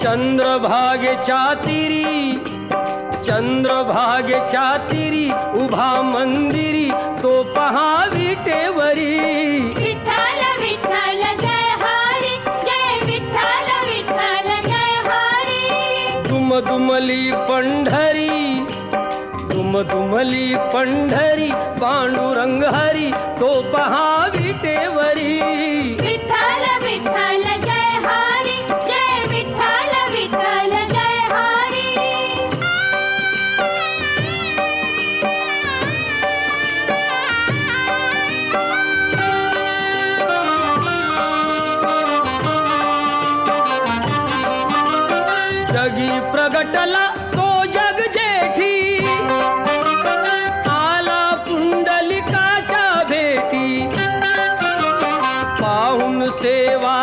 चंद्रभागेच्या तिरी चंद्रभागेच्या तिरी उभा मंदिरी तो पहा विटेवरी. विठ्ठल विठ्ठल जय हरी जय विठ्ठल विठ्ठल जय हरी. दुमदुमली पंढरी दुमदुमली पंढरी पांडुरंग हरी तो पहा जगी प्रगटला तो जग जेठी. आला पुंडलिकाच्या भेटी. पाहून सेवा